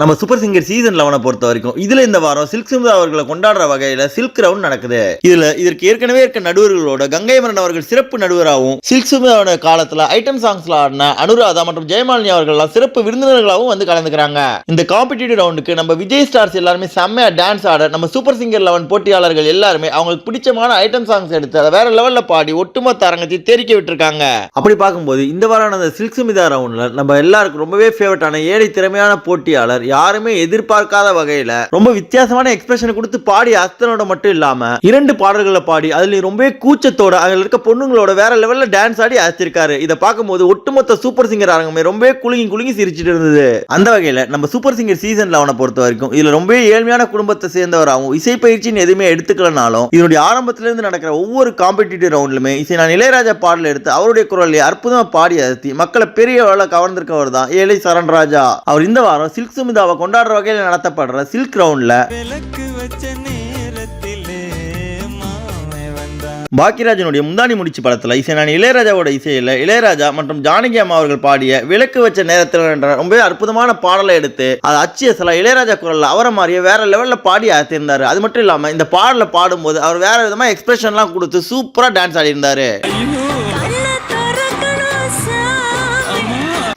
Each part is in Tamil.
நம்ம சூப்பர் சிங்கர் சீசன் லெவனை பொறுத்த வரைக்கும் இதுல இந்த வாரம் சில்க் சுமிதா அவர்களை கொண்டாடுற வகையில சில்க் ரவுண்ட் நடக்குது. இதுல இதற்கு ஏற்கனவே இருக்க நடுவர்களோட கங்கை மரன் அவர்கள் சிறப்பு நடுவராகவும் சில்க் சுமிதாவோட காலத்துல ஐட்டம் சாங்ஸ்ல ஆடின அனுராதா மற்றும் ஜெயமாலினி அவர்கள் சிறப்பு விருந்தினர்களாகவும் வந்து கலந்துக்கிறாங்க. இந்த காம்படிட்டிவ் ரவுண்டுக்கு நம்ம விஜய் ஸ்டார்ஸ் எல்லாருமே செம்மையா டான்ஸ் ஆட நம்ம சூப்பர் சிங்கர் லெவன் போட்டியாளர்கள் எல்லாருமே அவங்களுக்கு பிடிச்சமான ஐட்டம் சாங்ஸ் எடுத்து அதை வேற லெவல்ல பாடி ஒட்டுமொத்த அரங்கத்தை தெரிக்க விட்டுருக்காங்க. அப்படி பார்க்கும்போது இந்த வாரம் அந்த சில்க் சுமிதா ரவுண்ட்ல நம்ம எல்லாருக்கும் ரொம்பவே ஃபேவரட்டான ஏழை திறமையான போட்டியாளர் யாருமே எதிர்பார்க்காத வகையில ரொம்ப வித்தியாசமான எக்ஸ்பிரஷனை கொடுத்து பாடி அத்தனோட மட்டும் இல்லாம இரண்டு பாடல்களை பாடி அதுல ரொம்பவே கூச்சத்தோட அதுல இருக்க பொண்ணுங்களோட வேற லெவல்ல டான்ஸ் ஆடி அழைச்சிருக்காரு இதை பார்க்கும்போது ஒட்டுமொத்த சூப்பர் சிங்கர் அரங்கமே ரொம்பவே குலுங்கி குலுங்கி சிரிச்சிட்டு இருந்தது. அந்த வகையில நம்ம சூப்பர் சிங்கர் சீசன் லெவனை பொறுத்த வரைக்கும் இதுல ரொம்பவே ஏழ்மையான குடும்பத்தை சேர்ந்தவராகவும் இசை பயிற்சின்னு எதுவுமே எடுத்துக்கலனாலும் இதனுடைய ஆரம்பத்துல இருந்து நடக்கிற ஒவ்வொரு காம்படிட்டிவ் ரவுண்ட்லுமே இசை நான் இளையராஜா பாடல் எடுத்து அவருடைய குரலை அற்புதமா பாடி அழுத்தி மக்களை பெரிய அளவில் கவர்ந்திருக்கவர் தான் ஏழை சரண்ராஜா அவர் இந்த வாரம் சில்க் சுமிதாவை கொண்டாடுற வகையில் நடத்தப்படுற சில்க் ரவுண்ட்ல பாக்கியராஜனுடைய முந்தானி முடிச்சு படத்தில் இசை நான் இளையராஜாவோட இசையில் இளையராஜா மற்றும் ஜானகி அம்மா அவர்கள் பாடிய விளக்கு வச்ச நேரத்தில் என்ற ரொம்பவே அற்புதமான பாடலை எடுத்து அது அச்சிய சில இளையராஜா குரலில் அவரை மாதிரியே வேற லெவலில் பாடி அத்திருந்தாரு அது மட்டும் இல்லாமல் இந்த பாடலை பாடும்போது அவர் வேற விதமாக எக்ஸ்பிரஷன்லாம் கொடுத்து சூப்பராக டான்ஸ் ஆடியிருந்தாரு.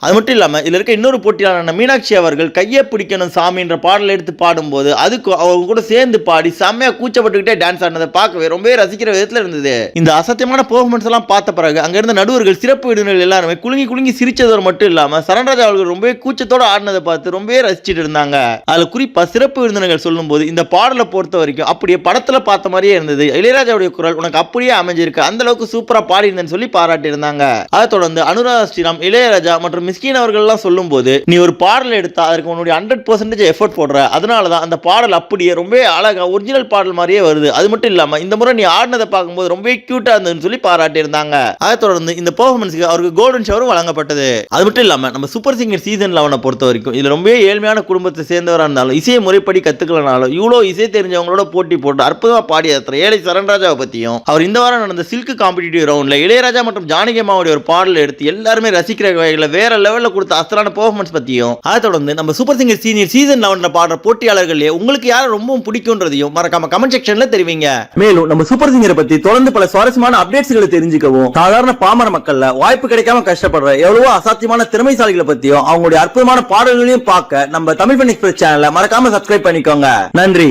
அது மட்டும் இல்லாமல் இதில் இருக்க இன்னொரு போட்டியாளரான மீனாட்சி அவர்கள் கையை பிடிக்கணும் சாமின்ற பாடல் எடுத்து பாடும்போது அதுக்கு அவங்க கூட சேர்ந்து பாடி செம்மையா கூச்சப்பட்டுக்கிட்டே டான்ஸ் ஆடினதை பார்க்கவே ரொம்பவே ரசிக்கிற விதத்தில் இருந்தது. இந்த அசத்தியமான பெர்ஃபார்மன்ஸ் எல்லாம் பார்த்த பிறகு அங்கிருந்த நடுவர்கள் சிறப்பு விடுதல் எல்லாருமே குலுங்கி குலுங்கி சிரிச்சதோடு மட்டும் இல்லாமல் சரண்ராஜா அவர்கள் ரொம்பவே கூச்சத்தோட ஆடினதை பார்த்து ரொம்பவே ரசிச்சுட்டு இருந்தாங்க. அதுல குறிப்பாக சிறப்பு விருந்தினர்கள் சொல்லும்போது இந்த பாடலை பொறுத்த வரைக்கும் அப்படியே படத்தில் பார்த்த மாதிரியே இருந்தது. இளையராஜாவுடைய குரல் உனக்கு அப்படியே அமைஞ்சிருக்கு அந்த அளவுக்கு சூப்பராக பாடி இருந்தேன்னு சொல்லி பாராட்டியிருந்தாங்க. அதை தொடர்ந்து அனுராதா ஸ்ரீராம் இளையராஜா மற்றும் மிஸ்கின் அவர்கள்லாம் சொல்லும்போது நீ ஒரு பாடல் எடுத்தா அதற்கு உன்னுடைய ஹண்ட்ரட் பர்சன்டேஜ் எஃபர்ட் போடுற. அதனால தான் அந்த பாடல் அப்படியே ரொம்ப அழகாக ஒரிஜினல் பாடல் மாதிரியே வருது. அது மட்டும் இல்லாமல் இந்த முறை நீ ஆடினதை பார்க்கும்போது ரொம்ப க்யூட்டாக இருந்ததுன்னு சொல்லி பாராட்டி இருந்தாங்க அதை தொடர்ந்து இந்த பெர்ஃபார்மன்ஸ்க்கு அவருக்கு கோல்டன் ஷவரும் வழங்கப்பட்டது. அது மட்டும் இல்லாமல் நம்ம சூப்பர் சிங்கர் சீசன் லெவனை பொறுத்த வரைக்கும் இதில் ரொம்ப ஏழ்மையான குடும்பத்தை சேர்ந்தவராக இருந்தாலும் இசையை முறைப்படி கற்றுக்கலனாலும் இவ்வளோ இசை தெரிஞ்சவங்களோட போட்டி போட்டு அற்புதமாக பாடி அத்தனை ஏழை சரண்ராஜாவை பற்றியும் அவர் இந்த வாரம் நடந்த சில்க் காம்படிட்டிவ் ரவுண்டில் இளையராஜா மற்றும் ஜானகி அம்மாவுடைய ஒரு பாடல் எடுத்து எல்லாருமே ரசிக்கிற வகையில் வேற லெவலில் கொடுத்த அஸ்தரான பெர்ஃபார்மன்ஸ் பற்றியும் அதை தொடர்ந்து நம்ம சூப்பர் சிங்கர் சீனியர் சீசன் லெவனில் பாடுற போட்டியாளர்களே உங்களுக்கு யாரை ரொம்பவும் பிடிக்கும்ன்றதையும் மறக்காம கமெண்ட் செக்ஷன்ல தெரிவிங்க. மேலும் நம்ம சூப்பர் சிங்கரை பற்றி தொடர்ந்து பல சுவாரஸ்யமான அப்டேட்ஸ்களை தெரிஞ்சுக்கவும் சாதாரண பாமர மக்கள்ல வாய்ப்பு கிடைக்காம கஷ்டப்படுற எவ்வளவோ அசாத்தியமான திறமைசாலிகளை பற்றியும் அவங்களுடைய அற்புதமான பாடல்களையும் பார்க்க நம்ம தமிழ் பண்ணி எக்ஸ்பிரஸ் சேனலை மறக்காம சப்ஸ்கிரைப் பண்ணிக்கோங்க. நன்றி.